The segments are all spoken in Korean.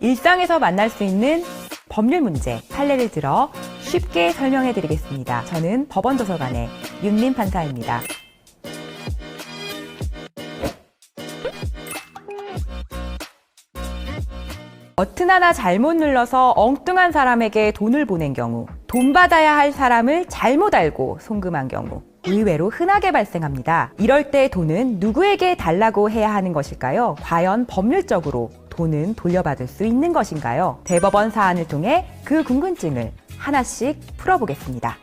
일상에서 만날 수 있는 법률 문제, 판례를 들어 쉽게 설명해 드리겠습니다. 저는 법원 도서관의 윤민 판사입니다. 버튼 하나 잘못 눌러서 엉뚱한 사람에게 돈을 보낸 경우, 돈 받아야 할 사람을 잘못 알고 송금한 경우, 의외로 흔하게 발생합니다. 이럴 때 돈은 누구에게 달라고 해야 하는 것일까요? 과연 법률적으로 돈은 돌려받을 수 있는 것인가요? 대법원 사안을 통해 그 궁금증을 하나씩 풀어보겠습니다.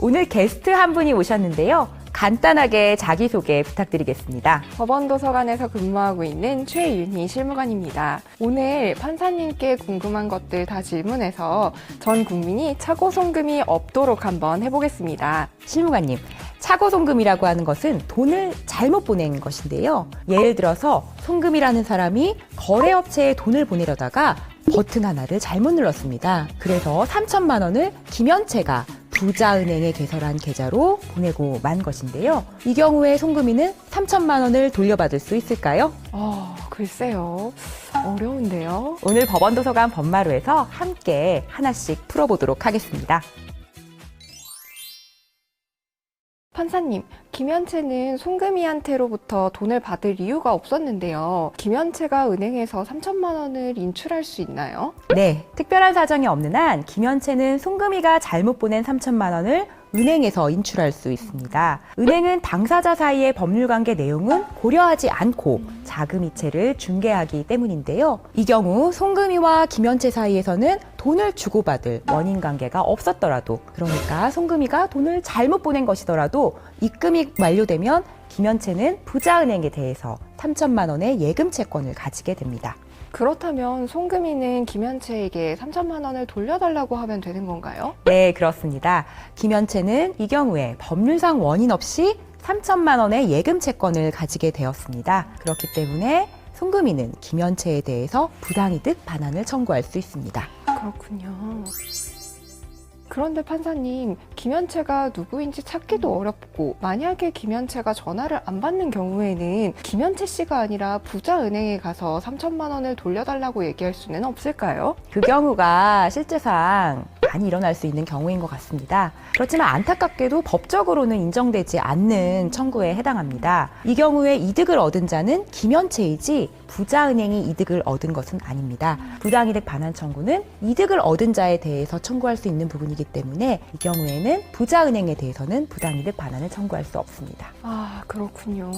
오늘 게스트 한 분이 오셨는데요. 간단하게 자기소개 부탁드리겠습니다. 법원도서관에서 근무하고 있는 최윤희 실무관입니다. 오늘 판사님께 궁금한 것들 다 질문해서 전 국민이 차고 송금이 없도록 한번 해보겠습니다. 실무관님, 차고 송금이라고 하는 것은 돈을 잘못 보낸 것인데요. 예를 들어서 송금이라는 사람이 거래업체에 돈을 보내려다가 버튼 하나를 잘못 눌렀습니다. 그래서 3천만 원을 김현채가 부자은행에 개설한 계좌로 보내고 만 것인데요. 이 경우에 송금인은 3천만 원을 돌려받을 수 있을까요? 어, 글쎄요. 어려운데요. 오늘 법원도서관 법마루에서 함께 하나씩 풀어보도록 하겠습니다. 판사님, 김현채는 송금이한테로부터 돈을 받을 이유가 없었는데요. 김현채가 은행에서 3천만 원을 인출할 수 있나요? 네, 특별한 사정이 없는 한 김현채는 송금이가 잘못 보낸 3천만 원을 은행에서 인출할 수 있습니다. 은행은 당사자 사이의 법률 관계 내용은 고려하지 않고 자금 이체를 중개하기 때문인데요. 이 경우 송금이와 김현채 사이에서는 돈을 주고받을 원인 관계가 없었더라도 그러니까 송금이가 돈을 잘못 보낸 것이더라도 입금이 완료되면 김현채는 부자은행에 대해서 3천만 원의 예금 채권을 가지게 됩니다. 그렇다면 송금이는 김현채에게 3천만 원을 돌려달라고 하면 되는 건가요? 네, 그렇습니다. 김현채는 이 경우에 법률상 원인 없이 3천만 원의 예금 채권을 가지게 되었습니다. 그렇기 때문에 송금이는 김현채에 대해서 부당이득 반환을 청구할 수 있습니다. 그렇군요. 그런데 판사님, 김현채가 누구인지 찾기도 어렵고, 만약에 김현채가 전화를 안 받는 경우에는 김현채 씨가 아니라 부자은행에 가서 3천만 원을 돌려달라고 얘기할 수는 없을까요? 그 경우가 실제상 많이 일어날 수 있는 경우인 것 같습니다. 그렇지만 안타깝게도 법적으로는 인정되지 않는 청구에 해당합니다. 이 경우에 이득을 얻은 자는 김현채이지 부자은행이 이득을 얻은 것은 아닙니다. 부당이득 반환 청구는 이득을 얻은 자에 대해서 청구할 수 있는 부분이기 때문에 이 경우에는 부자은행에 대해서는 부당이득 반환을 청구할 수 없습니다. 아, 그렇군요.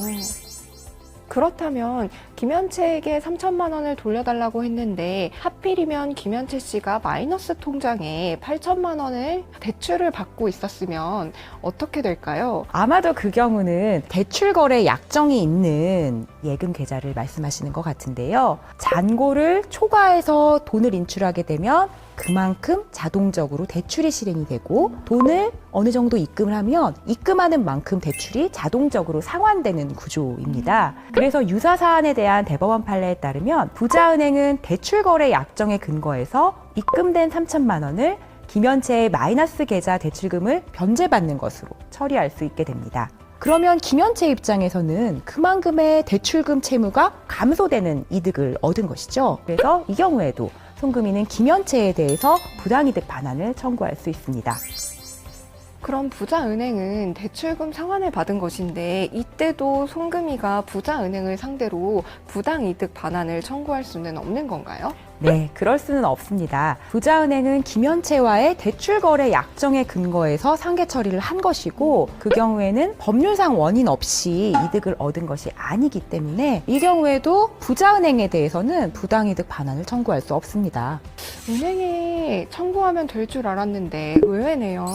그렇다면 김현채에게 3천만 원을 돌려달라고 했는데 하필이면 김현채 씨가 마이너스 통장에 8천만 원을 대출을 받고 있었으면 어떻게 될까요? 아마도 그 경우는 대출 거래 약정이 있는 예금 계좌를 말씀하시는 것 같은데요. 잔고를 초과해서 돈을 인출하게 되면 그만큼 자동적으로 대출이 실행이 되고 돈을 어느 정도 입금을 하면 입금하는 만큼 대출이 자동적으로 상환되는 구조입니다. 그래서 유사 사안에 대한 대법원 판례에 따르면 부자은행은 대출 거래 약정에 근거해서 입금된 3천만 원을 김현채의 마이너스 계좌 대출금을 변제받는 것으로 처리할 수 있게 됩니다. 그러면 김현채 입장에서는 그만큼의 대출금 채무가 감소되는 이득을 얻은 것이죠. 그래서 이 경우에도 송금이는 김현채에 대해서 부당이득 반환을 청구할 수 있습니다. 그럼 부자은행은 대출금 상환을 받은 것인데 이때도 송금이가 부자은행을 상대로 부당이득 반환을 청구할 수는 없는 건가요? 네, 그럴 수는 없습니다. 부자은행은 김현채와의 대출 거래 약정에 근거해서 상계 처리를 한 것이고 그 경우에는 법률상 원인 없이 이득을 얻은 것이 아니기 때문에 이 경우에도 부자은행에 대해서는 부당이득 반환을 청구할 수 없습니다. 은행에 청구하면 될 줄 알았는데 의외네요.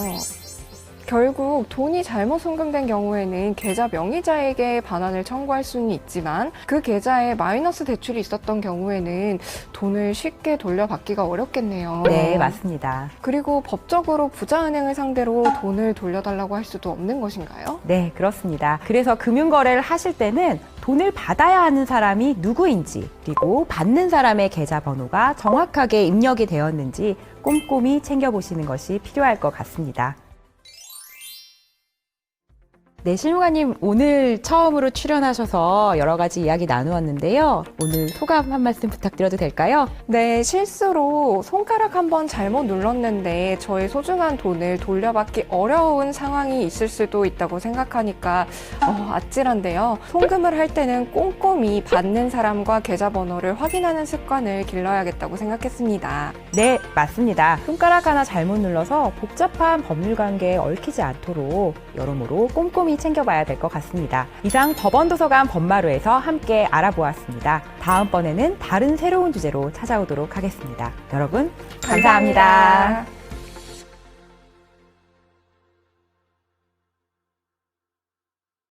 결국 돈이 잘못 송금된 경우에는 계좌 명의자에게 반환을 청구할 수는 있지만 그 계좌에 마이너스 대출이 있었던 경우에는 돈을 쉽게 돌려받기가 어렵겠네요. 네, 맞습니다. 그리고 법적으로 부자은행을 상대로 돈을 돌려달라고 할 수도 없는 것인가요? 네, 그렇습니다. 그래서 금융거래를 하실 때는 돈을 받아야 하는 사람이 누구인지, 그리고 받는 사람의 계좌 번호가 정확하게 입력이 되었는지 꼼꼼히 챙겨보시는 것이 필요할 것 같습니다. 네, 실무관님 오늘 처음으로 출연하셔서 여러 가지 이야기 나누었는데요. 오늘 소감 한 말씀 부탁드려도 될까요? 네, 실수로 손가락 한 번 잘못 눌렀는데 저의 소중한 돈을 돌려받기 어려운 상황이 있을 수도 있다고 생각하니까 어, 아찔한데요. 송금을 할 때는 꼼꼼히 받는 사람과 계좌번호를 확인하는 습관을 길러야겠다고 생각했습니다. 네, 맞습니다. 손가락 하나 잘못 눌러서 복잡한 법률 관계에 얽히지 않도록 여러모로 꼼꼼히 챙겨봐야 될 것 같습니다. 이상 법원도서관 법마루에서 함께 알아보았습니다. 다음번에는 다른 새로운 주제로 찾아오도록 하겠습니다. 여러분, 감사합니다.